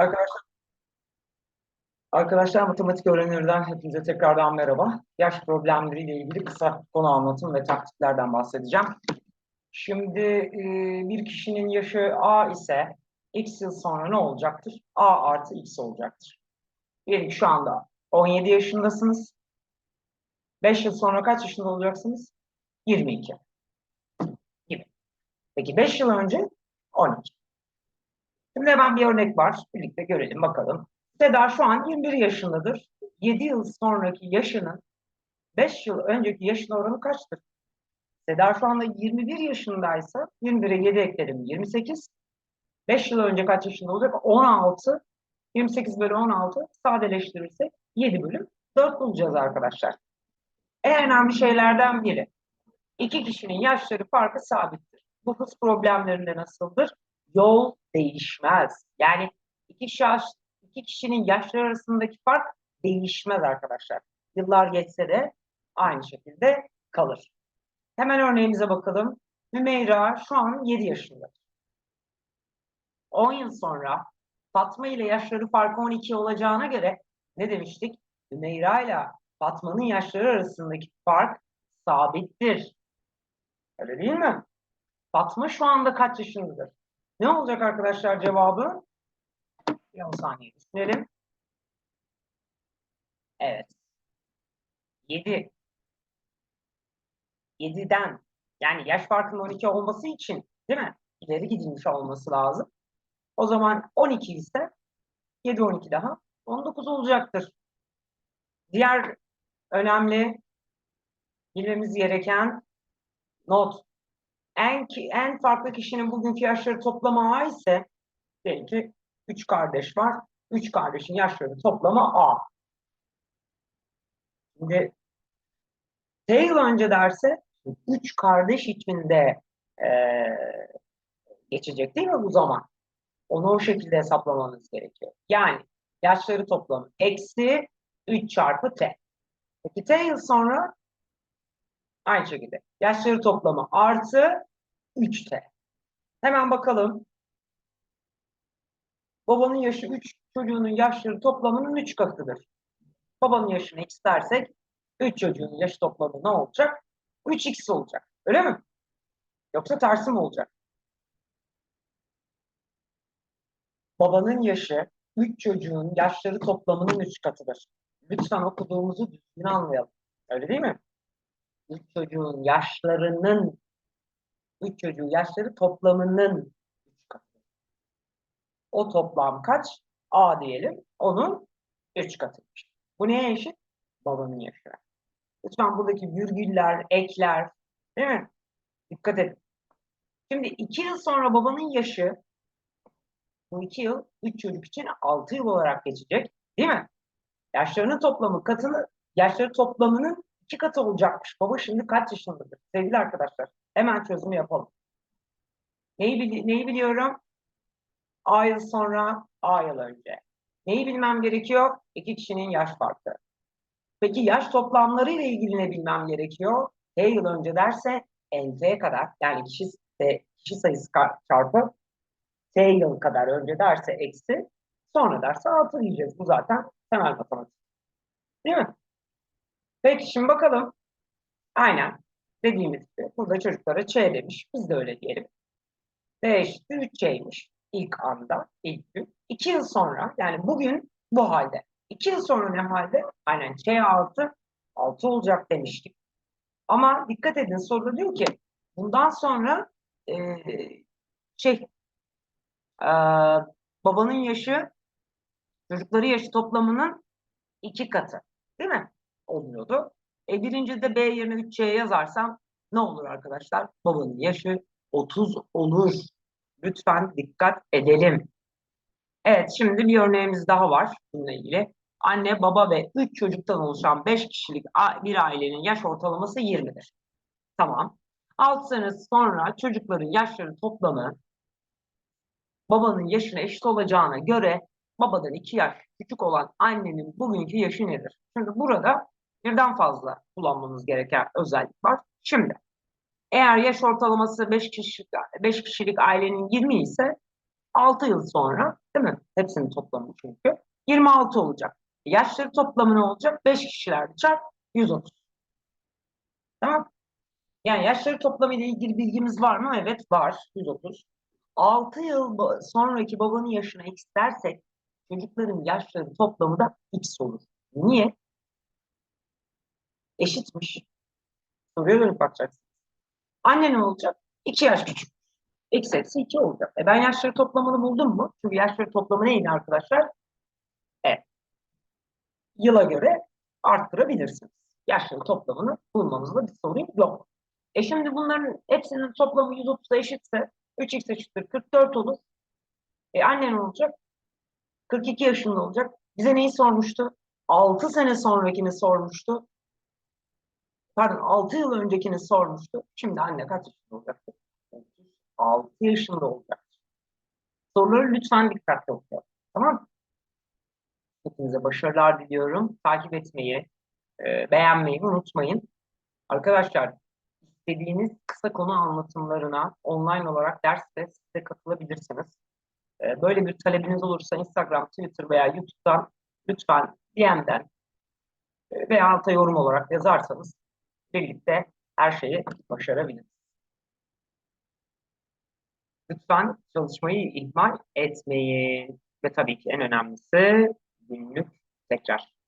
Arkadaşlar, arkadaşlar matematik öğrenirden hepinize tekrardan merhaba. Yaş problemleriyle ilgili kısa konu anlatım ve taktiklerden bahsedeceğim. Şimdi e, bir kişinin yaşı A ise X yıl sonra ne olacaktır? A artı X olacaktır. Diyelim şu anda 17 yaşındasınız. 5 yıl sonra kaç yaşında olacaksınız? 22 gibi. Peki 5 yıl önce 12. Şimdi hemen bir örnek var. Birlikte görelim bakalım. Seda şu an 21 yaşındadır. 7 yıl sonraki yaşının 5 yıl önceki yaşın oranı kaçtır? Seda şu anda 21 yaşındaysa 21'e 7 ekledim 28. 5 yıl önce kaç yaşında olacak? 16. 28 bölü 16 sadeleştirirsek 7 bölüm 4 bulacağız arkadaşlar. En önemli şeylerden biri. İki kişinin yaşları farkı sabittir. Bu hız problemlerinde nasıldır? Yol değişmez. Yani iki, kişi, iki kişinin yaşları arasındaki fark değişmez arkadaşlar. Yıllar geçse de aynı şekilde kalır. Hemen örneğimize bakalım. Hümeyra şu an 7 yaşında. 10 yıl sonra Fatma ile yaşları farkı 12 olacağına göre ne demiştik? Hümeyra ile Fatma'nın yaşları arasındaki fark sabittir. Öyle değil mi? Fatma şu anda kaç yaşındadır? Ne olacak arkadaşlar cevabı? Bir 10 saniye düşünelim. Evet. 7. 7'den yani yaş farkının 12 olması için değil mi? İleri gidilmiş olması lazım. O zaman 12 ise 7 12 daha 19 olacaktır. Diğer önemli bilmemiz gereken not. En, en farklı kişinin bugünkü yaşları toplamı A ise diyelim ki 3 kardeş var. 3 kardeşin yaşları toplamı A. Şimdi T önce derse 3 kardeş içinde e, geçecek değil mi bu zaman? Onu o şekilde hesaplamanız gerekiyor. Yani yaşları toplamı eksi 3 çarpı T. Peki T yıl sonra aynı şekilde yaşları toplamı artı 3T. Hemen bakalım. Babanın yaşı 3, çocuğunun yaşları toplamının 3 katıdır. Babanın yaşını x dersek 3 çocuğun yaş toplamı ne olacak? 3x olacak. Öyle mi? Yoksa tersi mi olacak? Babanın yaşı 3 çocuğun yaşları toplamının 3 katıdır. Lütfen okuduğumuzu düzgün anlayalım. Öyle değil mi? 3 çocuğun yaşlarının 3 çocuğun yaşları toplamının 3 katı. O toplam kaç? A diyelim. Onun 3 katıymış. Bu neye eşit? Babanın yaşı. Lütfen buradaki virgüller, ekler, değil mi? Dikkat edin. Şimdi 2 yıl sonra babanın yaşı bu 2 yıl 3 çocuk için 6 yıl olarak geçecek. Değil mi? Yaşlarının toplamı katını, yaşları toplamının 2 katı olacakmış. Baba şimdi kaç yaşındadır? Sevgili arkadaşlar hemen çözümü yapalım. Neyi, bili neyi biliyorum? A yıl sonra A yıl önce. Neyi bilmem gerekiyor? İki kişinin yaş farkı. Peki yaş toplamları ile ilgili ne bilmem gerekiyor? T yıl önce derse NT kadar yani kişi, kişi sayısı çarpı T yıl kadar önce derse eksi sonra derse artı diyeceğiz. Bu zaten temel matematik. Değil mi? Peki şimdi bakalım. Aynen dediğimiz gibi burada çocuklara Ç demiş. Biz de öyle diyelim. D eşittir 3Ç'ymiş ilk anda, ilk gün. İki yıl sonra yani bugün bu halde. İki yıl sonra ne halde? Aynen Ç artı 6 olacak demiştik. Ama dikkat edin soruda diyor ki bundan sonra e, şey e, babanın yaşı çocukları yaşı toplamının iki katı. Değil mi? Olmuyordu. E birinci de B yerine 3C yazarsam ne olur arkadaşlar? Babanın yaşı 30 olur. Lütfen dikkat edelim. Evet şimdi bir örneğimiz daha var bununla ilgili. Anne, baba ve 3 çocuktan oluşan 5 kişilik bir ailenin yaş ortalaması 20'dir. Tamam. 6 sene sonra çocukların yaşları toplamı babanın yaşına eşit olacağına göre babadan 2 yaş küçük olan annenin bugünkü yaşı nedir? Şimdi burada birden fazla kullanmamız gereken özellik var. Şimdi eğer yaş ortalaması 5 kişilik, 5 kişilik ailenin 20 ise 6 yıl sonra değil mi? Hepsinin toplamı çünkü. 26 olacak. Yaşları toplamı ne olacak? 5 kişiler çarp 130. Tamam. Yani yaşları toplamı ile ilgili bilgimiz var mı? Evet var. 130. 6 yıl sonraki babanın yaşına x dersek çocukların yaşları toplamı da x olur. Niye? Eşitmiş. Soruya dönüp bakacaksın. Anne ne olacak? 2 yaş küçük. X eksi 2 olacak. E ben yaşları toplamını buldum mu? Çünkü yaşları toplamı neydi arkadaşlar? Evet. Yıla göre arttırabilirsiniz. Yaşları toplamını bulmamızda bir sorun yok. E şimdi bunların hepsinin toplamı 130'a eşitse 3x eşittir 44 olur. E anne ne olacak? 42 yaşında olacak. Bize neyi sormuştu? 6 sene sonrakini sormuştu. Pardon 6 yıl öncekini sormuştu. Şimdi anne kaç yaşında olacak? 6 yaşında olacak. Soruları lütfen dikkatli okuyalım. Tamam mı? Hepinize başarılar diliyorum. Takip etmeyi, e, beğenmeyi unutmayın. Arkadaşlar istediğiniz kısa konu anlatımlarına online olarak derste siz de katılabilirsiniz. E, böyle bir talebiniz olursa Instagram, Twitter veya YouTube'dan lütfen DM'den e, veya alta yorum olarak yazarsanız birlikte her şeyi başarabiliriz. Lütfen çalışmayı ihmal etmeyin. Ve tabii ki en önemlisi günlük tekrar.